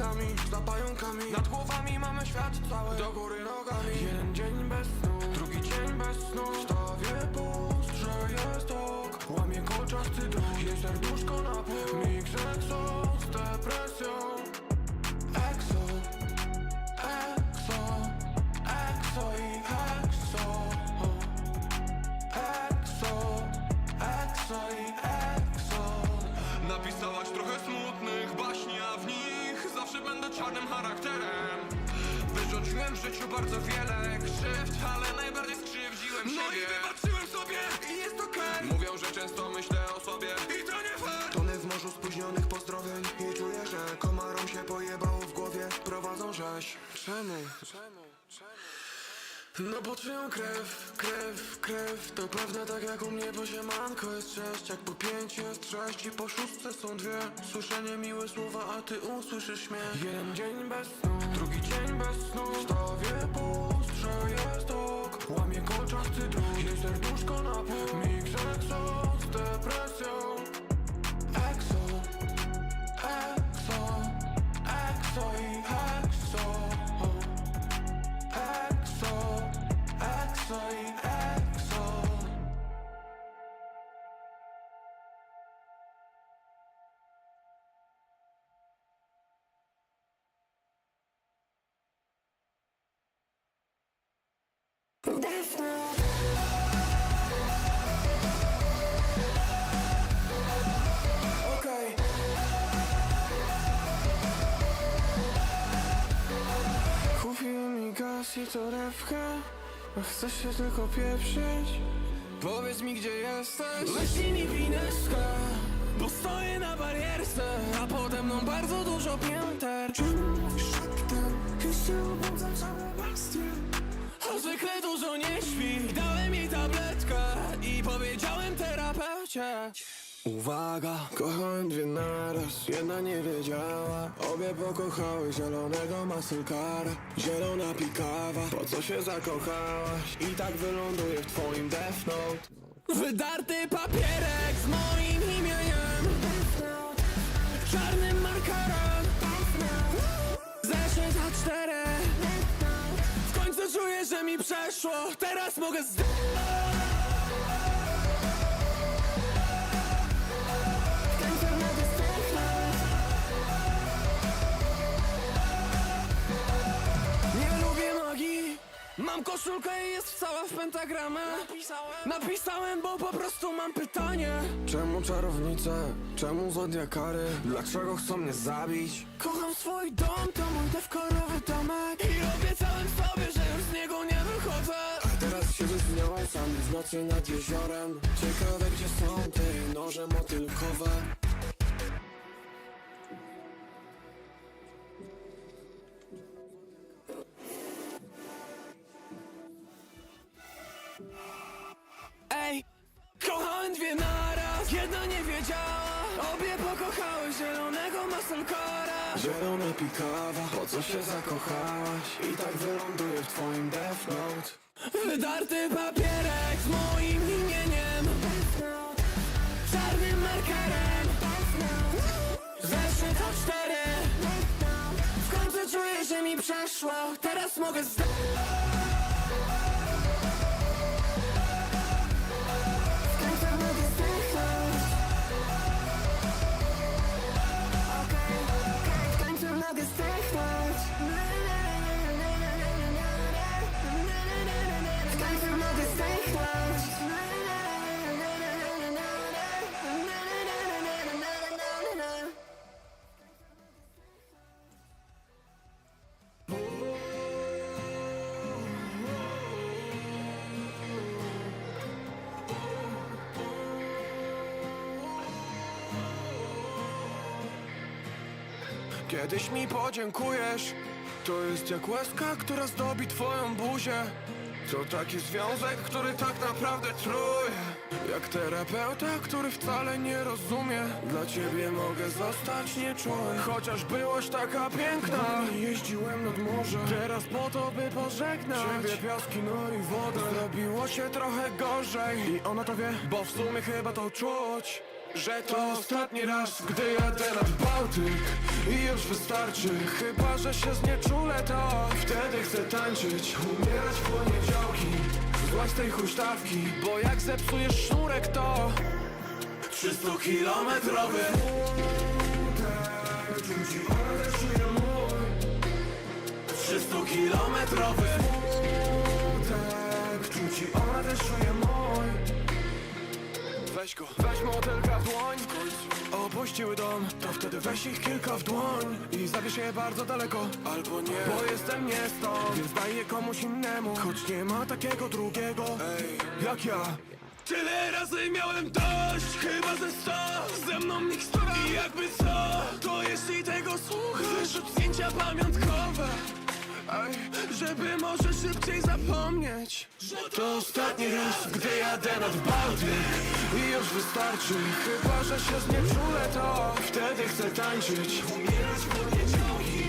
nami, za pająkami. Nad głowami mamy świat cały, do góry nogami. Jeden dzień bez snu, drugi dzień bez snu. Stawię post, że jest ok. Łamie kolczasty dróg, jest serduszko na pół. Exo z depresją życiu bardzo wiele krzywd, ale najbardziej skrzywdziłem No siebie i wybaczyłem sobie i jest okej Mówią, że często myślę o sobie i to nie fair Tonę w morzu spóźnionych pozdrowień i czuję, że komarom się pojebało w głowie Prowadzą rzeź Czemu? Czemu? Czemu? No bo czują krew, krew, krew To pewne tak jak u mnie, bo siemanko jest sześć. Jak po pięciu jest sześć i po szóstce są dwie. Słyszę niemiłe słowa, a ty usłyszysz śmiech. Jeden dzień bez snu, drugi dzień bez snu. Stawię post, że jest ok Łamie kolczasty dróg, jest serduszko na pół. Mix exo z depresją. Exo, exo, exo i exo Okej Kupiłem mi gaz i torebkę A chcesz się tylko pieprzyć? Powiedz mi gdzie jesteś Wyślij mi wineska Bo stoję na barierce A pode mną bardzo dużo pięter Czemu szeptem? Jeszcze obudzam całe bastie A zwykle dużo nie śpi Dałem jej tabletkę I powiedziałem terapeucie Uwaga, kochałem dwie naraz, jedna nie wiedziała. Obie pokochały zielonego masylkara Zielona pikawa, po co się zakochałaś? I tak wyląduje w twoim death note. Wydarty papierek z moim imieniem. Czarnym markerem. Zeszyt A4 W końcu czuję, że mi przeszło. Teraz mogę z... Mam koszulkę i jest cała w pentagramę Napisałem. Napisałem, bo po prostu mam pytanie. Czemu czarownice? Czemu zodiakary? Dlaczego chcą mnie zabić? Kocham swój dom, to mój dewkorowy domek. I obiecałem sobie, że już z niego nie wychodzę. A teraz siedzę z nią sam w nocy nad jeziorem. Ciekawe gdzie są te noże motylkowe kochałem dwie naraz Jedna nie wiedziała Obie pokochały zielonego maselkara Zielona pikawa Po co się zakochałaś? I tak wyląduję w twoim death note. Wydarty papierek z moim imieniem. Czarnym markerem. Zeszyt A4 W końcu czuję, że mi przeszło. Teraz mogę zdać końcu mogę Kiedyś mi podziękujesz. To jest jak łezka, która zdobi twoją buzię. To taki związek, który tak naprawdę truje. Jak terapeuta, który wcale nie rozumie. Dla ciebie mogę zostać nieczuły. Chociaż byłaś taka piękna. Jeździłem nad morze. Teraz po to, by pożegnać. Ciebie piaski, no i wodę. Zrobiło się trochę gorzej. I ona to wie, bo w sumie chyba to czuć że to ostatni raz, gdy jadę nad Bałtyk I już wystarczy, chyba że się znieczulę to Wtedy chcę tańczyć, umierać w poniedziałki Złaź tej huśtawki, bo jak zepsujesz sznurek to 300 kilometrowy. Rzuci ona też czuje mój. 300 kilometrowy. Tak, czuje mój Weź go, weź w dłoń. Opuściły dom, to wtedy weź ich kilka w dłoń I zabierz je bardzo daleko, albo nie. Bo jestem nie stąd, więc daj je komuś innemu. Choć nie ma takiego drugiego, Ej, jak ja? Tyle razy miałem dość, chyba ze sto. Ze mną nikt I jakby co, to jeśli tego słuchasz. Wyrzut zdjęcia pamiątkowe Żeby może szybciej zapomnieć. To ostatni raz, gdy jadę nad Bałtyk. I już wystarczy, chyba że się znieczulę to Wtedy chcę tańczyć, umierać w poniedziałki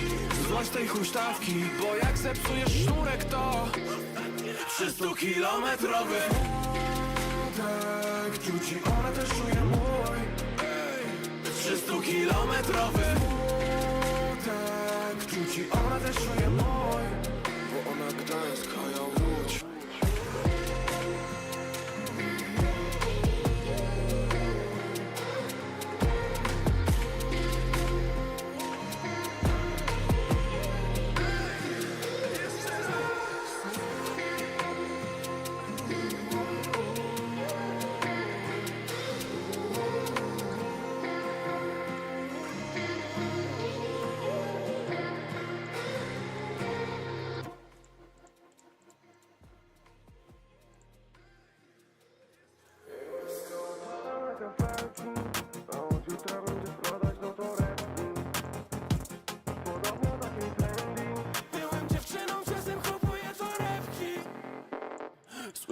Złaź tej huśtawki, bo jak zepsujesz sznurek to 300 kilometrowy. Tak, czuci ona też czuje mój. Ej, 300 kilometrowy tak, czuci ona też czuje mój Bo ona Gdańsk, a ja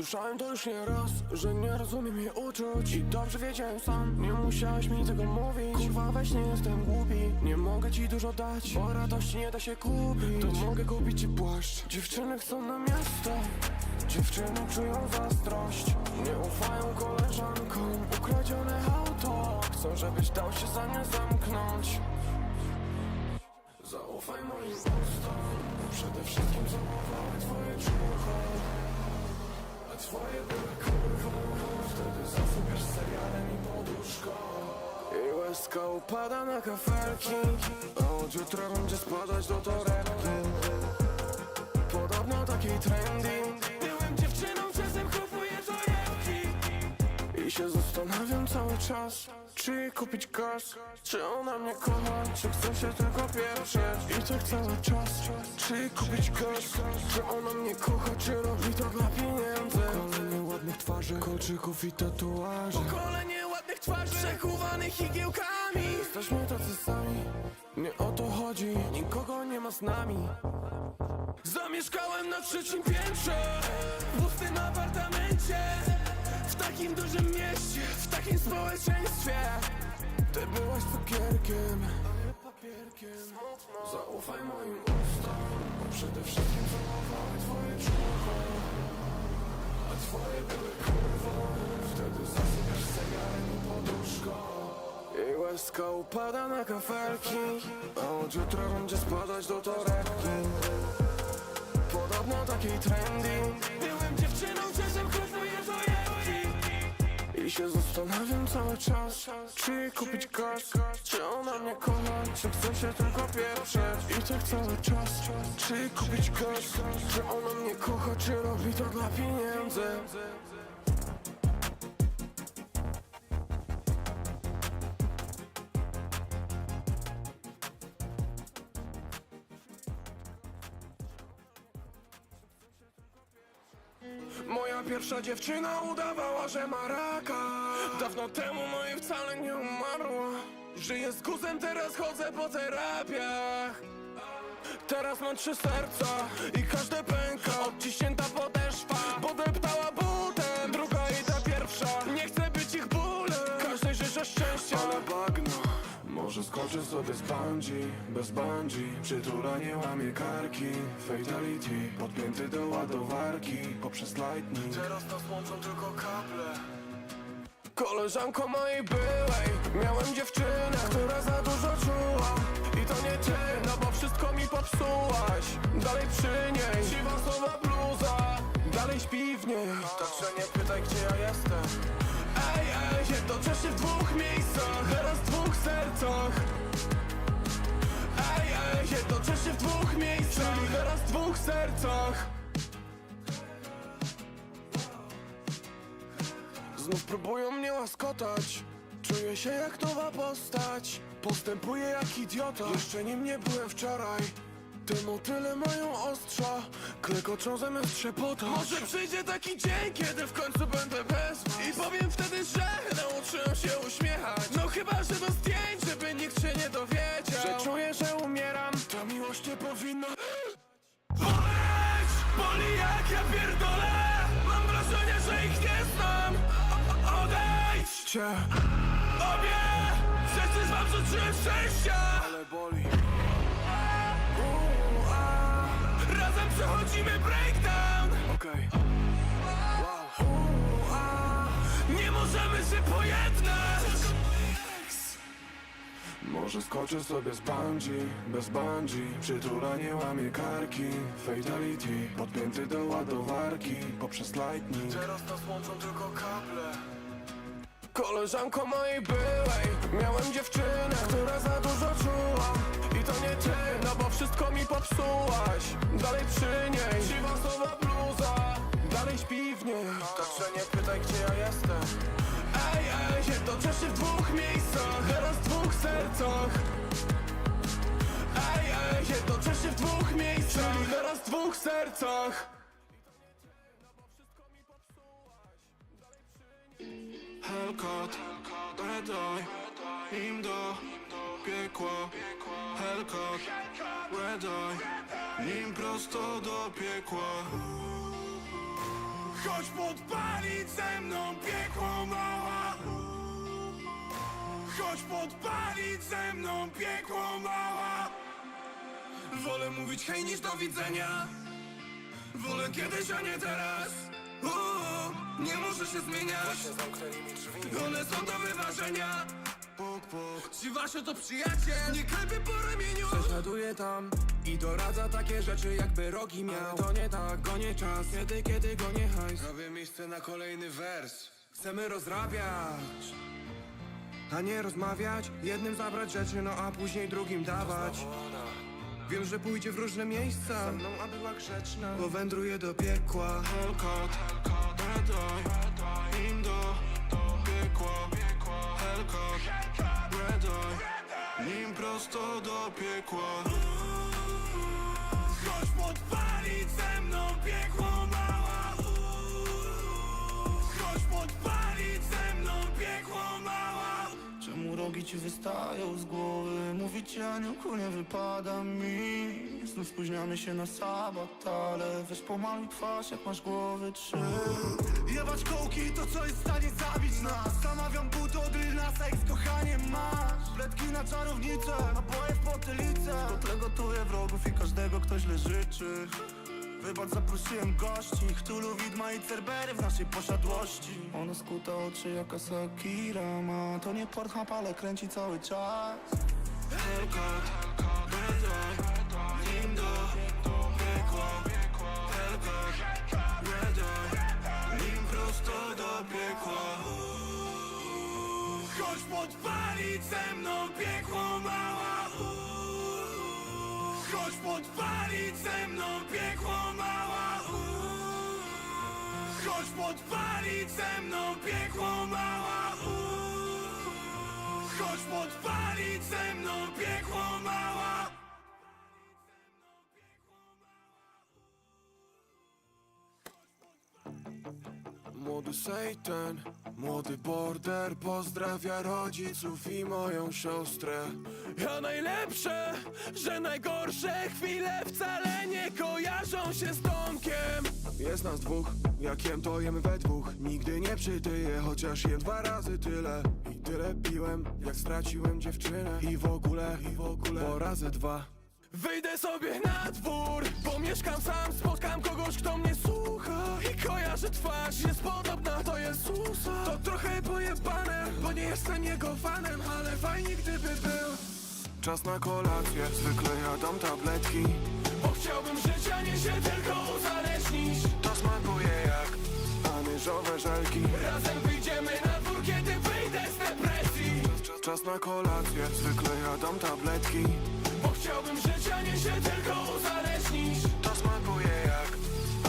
Słyszałem to już nie raz, że nie rozumiem jej uczuć. I dobrze wiedziałem sam, nie musiałeś mi tego mówić. Kurwa weź nie jestem głupi, nie mogę ci dużo dać Bo radości nie da się kupić, to mogę kupić ci płaszcz. Dziewczyny chcą na miasto, dziewczyny czują zazdrość. Nie ufają koleżankom, ukradzione auto. Chcą żebyś dał się za nie zamknąć. Zaufaj moim ustom. Przede wszystkim zaufaj twoje człucho A twoje były kurwą Wtedy zasypiasz serialem i poduszką I łezka upada na kafelki. A od jutra będzie spadać do torebki. Podobno taki trendy. Byłem dziewczyną, czasem kupuję torebki. I się zastanawiam cały czas Czy kupić gaz Czy ona mnie kocha? Czy chce się tylko pieprzeć I tak cały czas Czy kupić gaz Czy ona mnie kocha? Czy robi to dla pieniędzy? Pokolenie ładnych twarzy Kolczyków i tatuaży. Pokolenie ładnych twarzy Przekuwanych igiełkami Jesteśmy tacy sami Nie o to chodzi. Nikogo nie ma z nami. Zamieszkałem na trzecim piętrze W pustym apartamencie W takim dużym mieście W takim społeczeństwie. Ty byłaś cukierkiem. A papierkiem Zaufaj moim ustom. Przede wszystkim zaufaj twoje człucho A twoje były kurwą Wtedy zasypiasz zegarem i poduszką i łezka upada na kafelki. A od jutra będzie spadać do torebki. Podobno takiej trendy. Byłem dziewczyną, I się zastanawiam cały czas Czy kupić gaz. Czy ona mnie kocha Czy chce się tylko pieprzeć I tak cały czas Czy kupić gaz? Czy ona mnie kocha Czy robi to dla pieniędzy Pierwsza dziewczyna udawała, że ma raka. Dawno temu, no i wcale nie umarła Żyję z guzem, teraz chodzę po terapiach. Teraz mam trzy serca i każde pęka. Odciśnięta podeszwa, może skoczę sobie z bungee, bez bungee. Przytulanie łamie karki. Fatality, podpięty do ładowarki Poprzez lightning. Teraz nas łączą tylko kable. Koleżanko mojej byłej Miałem dziewczynę, która za dużo czuła. I to nie ty, no bo wszystko mi popsułaś. Dalej przy niej Siwa bluza. Dalej śpi w niej. Także nie pytaj gdzie ja jestem Ej, jednocześnie w dwóch miejscach Teraz w dwóch sercach. Ej, ej, jednocześnie w dwóch miejscach Czyli teraz w dwóch sercach. Znów próbują mnie łaskotać. Czuję się jak nowa postać. Postępuję jak idiota. Jeszcze nim nie byłem wczoraj Te motyle mają ostrza. Klekoczą zamiast trzepotać Może przyjdzie taki dzień, kiedy w końcu będę bez was. I powiem wtedy, że nauczyłem się uśmiechać. No chyba, że do zdjęć, żeby nikt się nie dowiedział. Że czuję, że umieram. Ta miłość nie powinna Boleć! Boli jak ja pierdolę. Mam wrażenie, że ich nie znam. O, Odejdźcie. Obie. Z wam życzyłem szczęścia. Ale boli przechodzimy breakdown! Okej. Nie możemy się pojednać! Może skoczę sobie z bungee, bez bungee. Przytulanie łamie karki. Fatality, podpięty do ładowarki Poprzez lightning. Teraz nas łączą tylko kable. Koleżanko mojej byłej Miałem dziewczynę, która za dużo czuła wszystko mi popsułaś Dalej przy niej Siwa bluza Dalej śpi w niej Także nie pytaj gdzie ja jestem Ej, ej, jednocześnie w dwóch miejscach Teraz w dwóch sercach Ej, ej, jednocześnie w dwóch miejscach Czyli teraz w dwóch sercach Hellcat, Red Eye, im do piekła. Hellcat, Red Eye, nim prosto do piekła. Chodź podpalić ze mną piekło mała. Chodź podpalić ze mną piekło mała. Wolę mówić hej niż do widzenia. Wolę kiedyś, a nie teraz. Uuu, Nie muszę się zmieniać. One są do wyważenia Puk, puk, Ci wasze to przyjaciel. Nie klepie po ramieniu. Prześladuje tam i doradza takie rzeczy jakby rogi miał. Ale to nie tak, gonię czas. Kiedy, kiedy gonię hajs. Robię miejsce na kolejny wers. Chcemy rozrabiać A nie rozmawiać. Jednym zabrać rzeczy, no a później drugim dawać. Wiem, że pójdzie w różne miejsca. Ze mną, a była grzeczna. Powędruje do piekła. Eye, im do piekła Hellcat, Red Eye, nim prosto do piekła. Chodź podpalić ze mną piekło Czemu rogi ci wystają z głowy? Mówić ci aniołku nie wypada mi. Znów spóźniamy się na sabat, ale weź pomaluj twarz jak masz głowy trzy. Jebać kołki to co jest w stanie zabić nas? Zamawiam but od Lil Nas X, kochanie masz. Pletki na czarownicę, naboje w potylicę. Do tego gotuję wrogów i każdego kto źle życzy Wybacz, zaprosiłem gości Chtulu, widma i cerbery w naszej posiadłości. Ona skuta oczy jak Asakira ma To nie Pornhub, ale kręci cały czas. Hellcat, Red Eye, nim do piekła Hellcat, Eye, nim prosto do piekła. Chodź podpalić ze mną piekło mała. Chodź podpalić ze mną piekło Chodź podpalić ze mną piekło mała Chodź podpalić ze mną piekło mała Młody Satan, młody border Pozdrawia rodziców i moją siostrę. Ja najlepsze, że najgorsze chwile Wcale nie kojarzą się z Tomkiem. Jest nas dwóch, jak jem to jem we dwóch. Nigdy nie przytyję, chociaż jem dwa razy tyle. I tyle piłem, jak straciłem dziewczynę. I w ogóle, i w ogóle, bo razy dwa Wyjdę sobie na dwór, bo mieszkam sam Spotkam kogoś, kto mnie słucha I kojarzy twarz, jest podobna do Jezusa. To trochę pojebane, bo nie jestem jego fanem Ale fajnie gdyby był. Czas na kolację, zwykle jadą tabletki. Bo chciałbym żyć, a nie się tylko uzależnić. To smakuje jak anyżowe żelki. Razem wyjdziemy na dwór, kiedy wyjdę z depresji. Czas na kolację, zwykle jadą tabletki chciałbym żyć, a nie się tylko uzależnić. To smakuje jak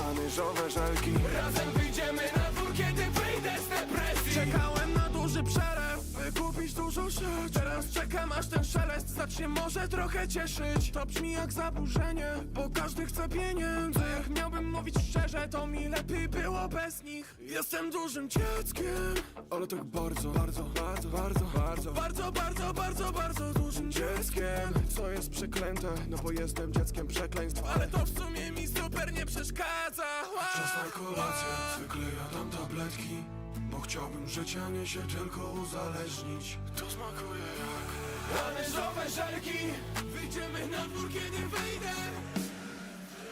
anyżowe żelki Razem wyjdziemy na by kupić dużo rzeczy. Teraz czekam, aż ten szelest zacznie może trochę cieszyć. To brzmi jak zaburzenie, bo każdy chce pieniędzy. Jak miałbym mówić szczerze, to mi lepiej było bez nich. Jestem dużym dzieckiem, ale tak bardzo, bardzo, bardzo, bardzo, bardzo Bardzo, bardzo, bardzo, bardzo dużym dzieckiem. Co jest przeklęte, no bo jestem dzieckiem przekleństw Ale to w sumie mi super nie przeszkadza. Czas na kolację, zwykle jadam tabletki Bo chciałbym żyć, a nie się tylko uzależnić. To smakuje jak Anyżowe żelki. Wyjdziemy na dwór, kiedy wyjdę.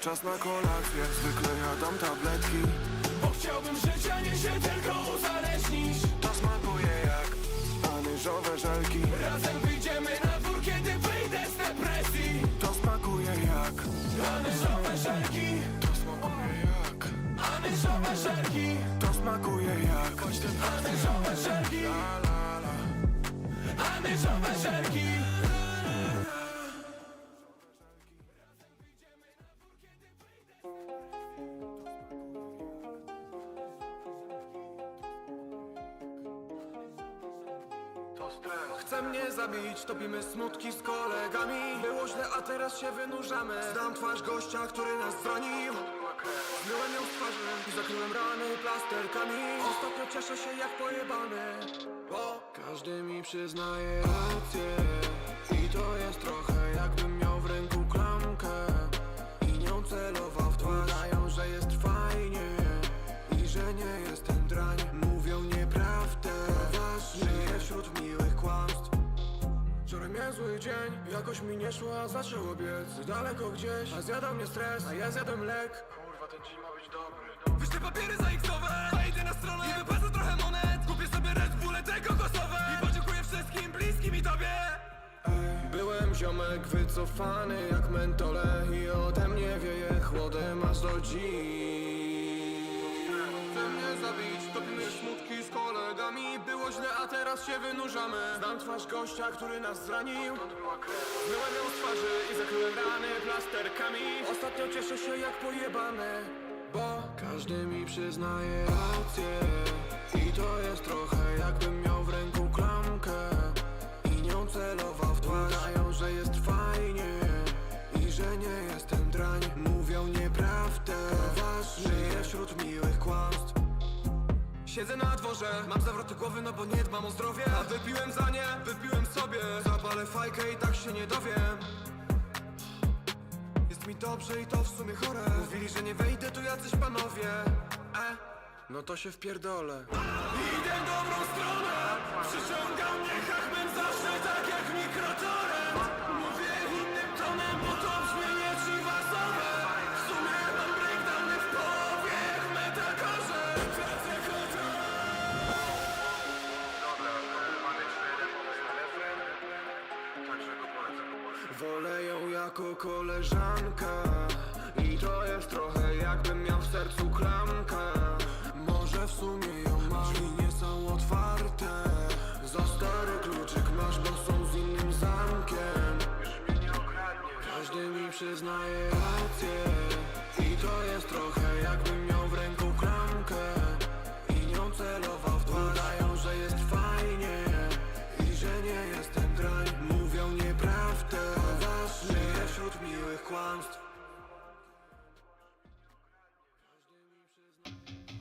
Czas na kolację, zwykle jadam tabletki. Bo chciałbym żyć, a nie się tylko uzależnić. To smakuje jak anyżowe żelki. Razem wyjdziemy na dwór, kiedy wyjdę z depresji. To smakuje jak anyżowe żelki. To smakuje jak anyżowe żelki smakuje jak anyżowe żelki. La la la. Anyżowe żelki. Chce mnie zabić, topimy smutki z kolegami. Było źle, a teraz się wynurzamy. Znam twarz gościa, który nas zranił Zmyłem ją z i zakryłem rany plasterkami Ostatnio cieszę się jak pojebany. Bo każdy mi przyznaje rację. I to jest trochę jakbym miał w ręku klamkę. I nią celował w twarz. Udają, że jest fajnie. I że nie jestem drań. Mówią nieprawdę. Żyję wśród miłych kłamstw. Wczoraj miałem zły dzień, jakoś mi nie szło, a zaczęło biec Daleko gdzieś, a zjadał mnie stres, a ja zjadłem lek. Kurwa, ten dzień ma być dobry Wyślę papiery za X-owe, wejdę na stronę i wypłacę trochę monet. Kupię sobie Red Bulle te kokosowe. I podziękuję wszystkim bliskim i tobie. Byłem ziomek wycofany jak mentole I ode mnie wieje chłodem aż do dziś. Chce mnie zabić, topimy smutki z kolegami. Było źle, a teraz się wynurzamy. Znam twarz gościa, który nas zranił. Zmyłem ją z twarzy i zakryłem rany plasterkami. Ostatnio cieszę się jak pojebane Bo każdy mi przyznaje rację. I to jest trochę jakbym miał w ręku klamkę. I nią celował w twarz. Udają, że jest fajnie. I że nie jestem drań. Mówią nieprawdę. Żyję wśród miłych kłamstw. Siedzę na dworze, mam zawroty głowy, no bo nie dbam o zdrowie. A wypiłem za nie, wypiłem sobie. Zapalę fajkę i tak się nie dowiem mi dobrze i to w sumie chore. Mówili, że nie wejdę, tu jacyś panowie. E? No to się wpierdolę. Idę dobrą stronę. Przyciąga mnie hachmem zawsze tak jak mikrotorem Wolę ją jako koleżankę I to jest trochę jakbym miał w sercu klamkę. Może w sumie ją mam Drzwi nie są otwarte. Za stary kluczyk masz, bo są z innym zamkiem. Każdy mi przyznaje rację I to jest trochę jakbym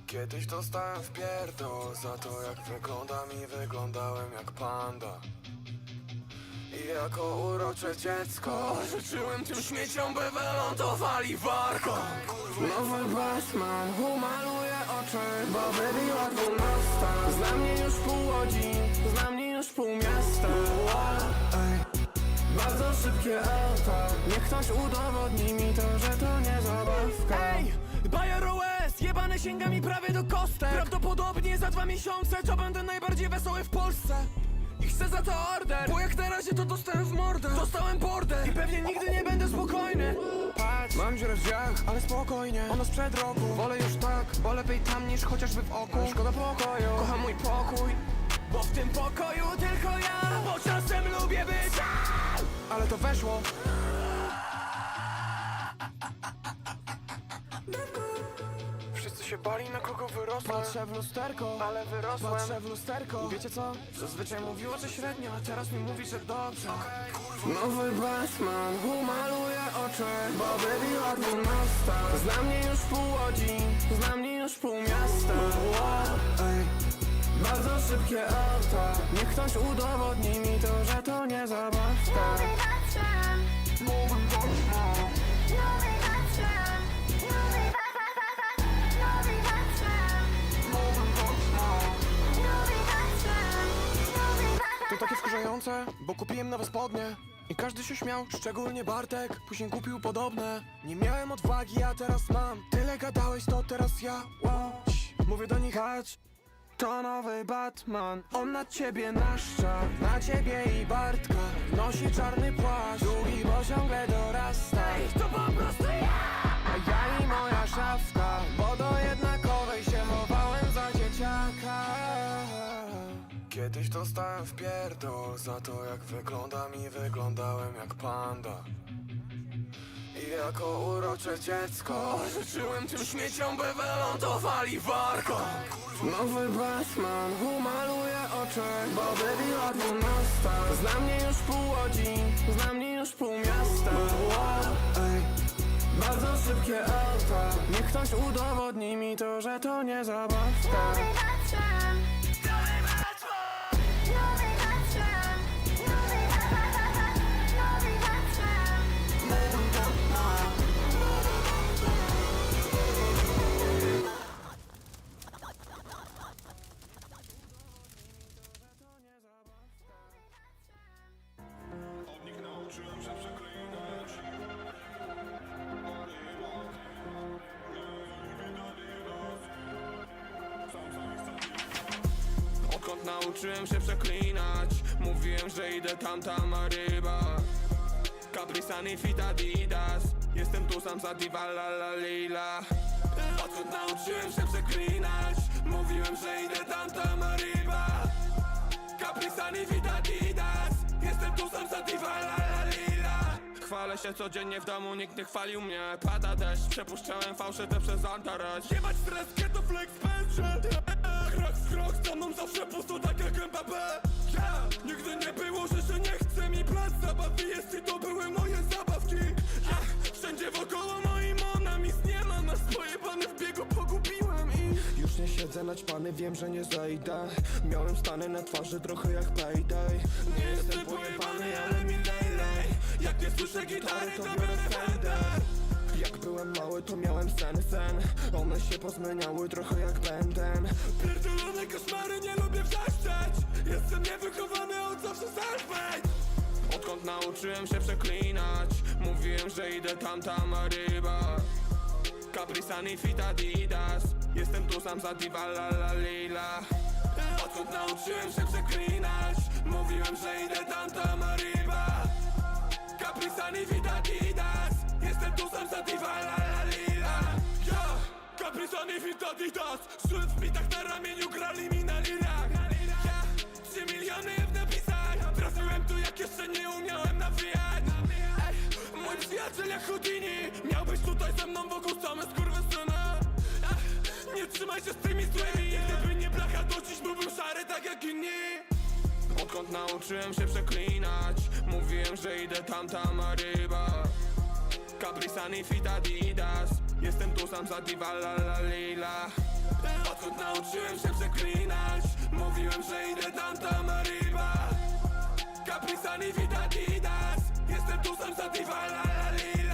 Kiedyś dostałem w pierdol Za to jak wyglądam i wyglądałem jak panda. I jako urocze dziecko Życzyłem tym śmieciom, by wylądowali warką Nowy Batman umaluje oczy Bo wybiła dwunasta. Zna mnie już pół łodzi Zna mnie już pół miasta. Bardzo szybkie auta. Niech ktoś udowodni mi to, że to jebane sięga mi prawie do kostek. Prawdopodobnie za dwa miesiące to będę najbardziej wesoły w Polsce. I chcę za to order Bo jak na razie to dostałem w mordę. Dostałem border I pewnie nigdy nie będę spokojny. Patrz, mam dziurę w ale spokojnie. Ono sprzed roku, wolę już tak Bo lepiej tam niż chociażby w oku. Szkoda pokoju, kocham mój pokój Bo w tym pokoju tylko ja. Bo czasem lubię być Ale to weszło się bali na kogo wyrosłem. Patrzę w lusterko, ale wyrosłem. Patrzę w lusterko. Wiecie co? Zazwyczaj mówiło, że średnio A teraz mi mówi, że dobrze. Nowy Batman umaluje oczy Bo wybiła dwunasta Zna mnie już pół łodzi Zna mnie już pół miasta. Ej. Bardzo szybkie auta. Niech ktoś udowodni mi to, że to nie zabawka. Nowy Batman. Nowy Batman Nowy takie wkurzające, bo kupiłem nowe spodnie I każdy się śmiał, szczególnie Bartek. Później kupił podobne. Nie miałem odwagi, a teraz mam. Tyle gadałeś, to teraz ja Łoś. Mówię do nich, chodź to nowy Batman, on na ciebie naszcza Na ciebie i Bartka. Nosi czarny płaszcz Długi, bo ciągle dorasta To po prostu ja! A ja i moja szafka dostałem w pierdol. Za to jak wyglądam i wyglądałem jak panda. I jako urocze dziecko Życzyłem tym śmieciom, by wylądowali warko Nowy Batman umaluje oczy Bo wybiła dwunasta Zna mnie już pół łodzi Zna mnie już pół miasta. Bardzo szybkie auta. Niech ktoś udowodni mi to, że to nie zabawka że idę tam, tam, ryba. Caprisani fit Adidas. Jestem tu sam za diva la la lila. Odkąd nauczyłem się przeklinać Mówiłem, że idę tam, tam, ryba. Caprisani fit Adidas. Jestem tu sam za diva la la lila. Chwalę się codziennie w domu, nikt nie chwalił mnie. Pada deszcz, przepuszczałem fałszyte przez Antares Jebać stres, keto flex, pęczę Krok w krok, za mną zawsze pusto, tak jak Mbappé yeah. Nigdy nie było, że się nie chce mi plac zabaw I jest i to były moje zabawki. Yeah. Wszędzie wokoło moim ona mis nie ma Na swoje pany w biegu pogubiłem i Już nie siedzę naćpany, wiem, że nie zejdę. Miałem stany na twarzy trochę jak payday. Nie jestem pojebany, ale mi lej Jak nie słyszę gitary, to biorę fender Jak byłem mały, to miałem sen, sen. One się pozmieniały trochę jak będę Pierdolone koszmary, nie lubię wrzeszczeć. Jestem niewychowany od zawsze self-made Odkąd nauczyłem się przeklinać Mówiłem, że idę tam, tam, ryba. Caprisani fit Adidas. Jestem tu sam za diva la la lila. Odkąd nauczyłem się przeklinać Mówiłem, że idę tam, tam, ryba. Caprisani fit Adidas. Jestem tu sam za diva la la lila Ja, Caprisani fit Adidas. Szły w bitach na ramieniu, grali mi na lirach Ja, trzy miliony w napisach. Trafiłem tu jak jeszcze nie umiałem nawijać. Ej, Mój przyjaciel jak Houdini. Miał być tutaj ze mną wokół same skurwysyny. Ech, Nie trzymaj się z tymi złymi. Gdyby nie blacha to dziś byłbym szary tak jak inni. Odkąd nauczyłem się przeklinać Mówiłem, że idę tam, tam, a ryba Caprisani fit Adidas Jestem tu sam za diva la la lila. Odkąd nauczyłem się przeklinać Mówiłem, że idę tam, tam, a ryba. Caprisani fit Adidas Jestem tu sam za diva la la lila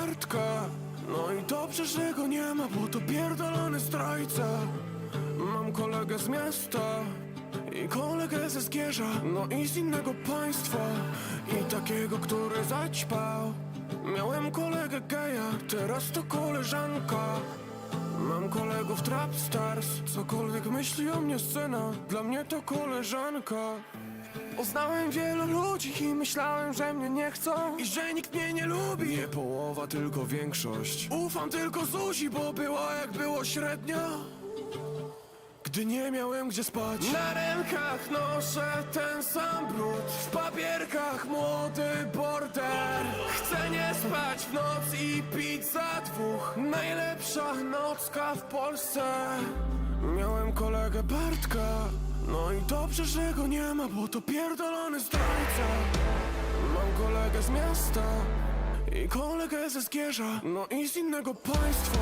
Bartka No i dobrze, że go nie ma, bo to pierdolony zdrajca Mam kolegę z miasta i kolegę ze Zgierza No i z innego państwa. I takiego, który zaćpał. Miałem kolegę geja, teraz to koleżanka. Mam kolegów trap stars Cokolwiek myśli o mnie scena Dla mnie to koleżanka Poznałem wielu ludzi i myślałem, że mnie nie chcą I że nikt mnie nie lubi. Nie połowa, tylko większość. Ufam tylko Zuzi, bo było jak było średnio. Gdy nie miałem gdzie spać. Na rękach noszę ten sam brud. W papierkach młody border. Chcę nie spać w noc i pić za dwóch. Najlepsza nocka w Polsce. Miałem kolegę Bartka No i dobrze, że go nie ma, bo to pierdolony zdrajca. Mam kolegę z miasta i kolegę ze Zgierza. No i z innego państwa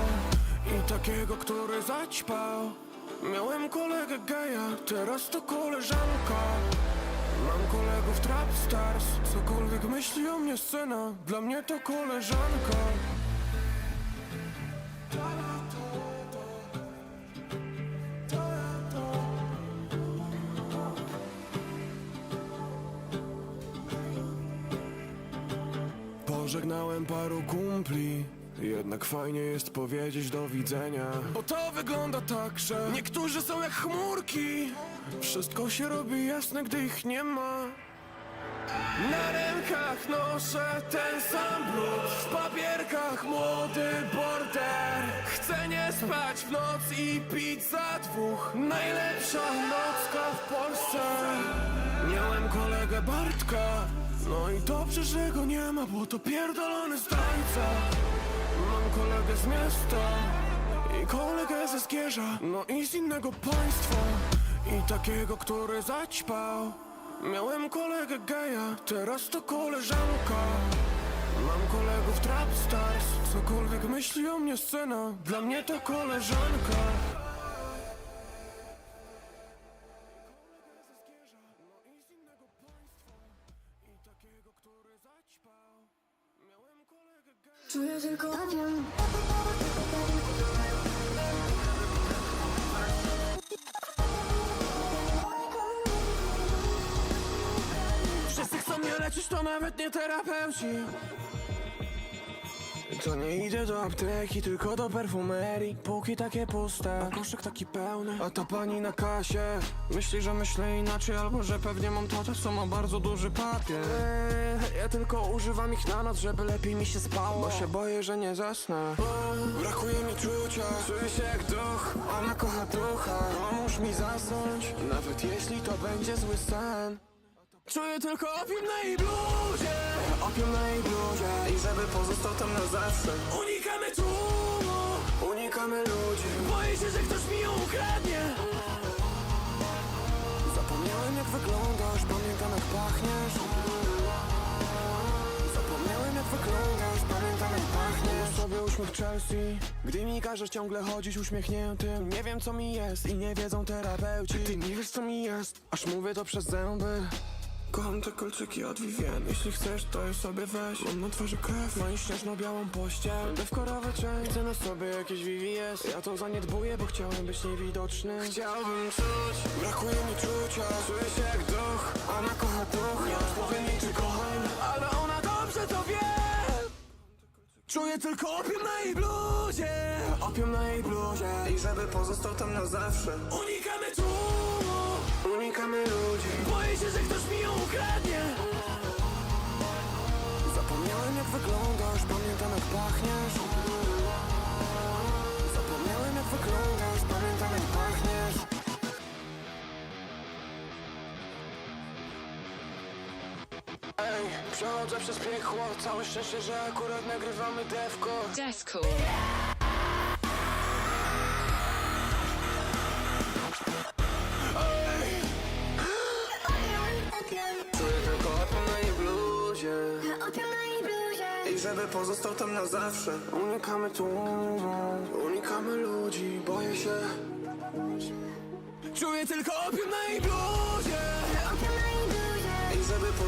I takiego, który zaćpał. Miałem kolegę geja, teraz to koleżanka. Mam kolegów trap stars Cokolwiek myśli o mnie scena. Dla mnie to koleżanka Pożegnałem paru kumpli. Jednak fajnie jest powiedzieć do widzenia. Bo to wygląda tak, że Niektórzy są jak chmurki. Wszystko się robi jasne, gdy ich nie ma. Na rękach noszę ten sam brud. W papierkach młody border. Chcę nie spać w noc i pić za dwóch. Najlepsza nocka w Polsce Miałem kolegę Bartka No i dobrze, że go nie ma, bo to pierdolony zdrajca. Mam kolegę z miasta i kolegę ze Zgierza No i z innego państwa. I takiego, który zaćpał. Miałem kolegę geja, teraz to koleżanka. Mam kolegów trap stars, cokolwiek myśli o mnie scena Dla mnie to koleżanka tylko opium Wszyscy chcą mnie leczyć, to nawet nie terapeuci To nie idę do apteki, tylko do perfumerii. Póki takie puste, a koszyk taki pełny. A ta pani na kasie Myśli, że myślę inaczej Albo, że pewnie mam tatę, co ma bardzo duży papier. Eee, Ja tylko używam ich na noc, żeby lepiej mi się spało. Bo się boję, że nie zasnę. Brakuje mi czucia, czuję się jak duch Ona kocha ducha, pomóż mi zasnąć Nawet jeśli to będzie zły sen. Czuję tylko na jej bluzie Na bluzie I żeby pozostał tam na zawsze. Unikamy tłumu. Unikamy ludzi. Boję się, że ktoś mi ją ukradnie. Zapomniałem jak wyglądasz Pamiętam jak pachniesz. Zapomniałem jak wyglądasz Pamiętam jak pachniesz. Sobie uśmiech Chelsea. Gdy mi każesz ciągle chodzić uśmiechniętym Nie wiem co mi jest i nie wiedzą terapeuci. Ty nie wiesz co mi jest Aż mówię to przez zęby Kocham te kolczyki od Vivien. Jeśli chcesz, to je sobie weź. Mam na twarzy krew, ma i śnieżno-białą pościel. Dewkorowy czeń, chcę na sobie jakieś VVS Ja to zaniedbuję, bo chciałem być niewidoczny. Chciałbym czuć, brakuje mi czucia. Czuję się jak duch, ona kocha duch. Nie odpowie mi, czy Czuję tylko opium na jej bluzie. Opium na jej bluzie. I żeby pozostał tam na zawsze. Unikamy tłumu. Unikamy ludzi. Boję się, że ktoś mi ją ukradnie. Zapomniałem jak wyglądasz. Pamiętam jak pachniesz. Zapomniałem jak wyglądasz. Pamiętam jak pachniesz przechodzę przez piekło Całe szczęście, że akurat nagrywamy devko Deathcore. Czuję tylko opium na jej bluzie. Opium na jej bluzie. I żeby pozostał tam na zawsze. Unikamy tłumu, unikamy ludzi, boję się. Czuję tylko opium na jej bluzie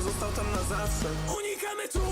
Pozostał tam na zawsze. Unikamy tłumu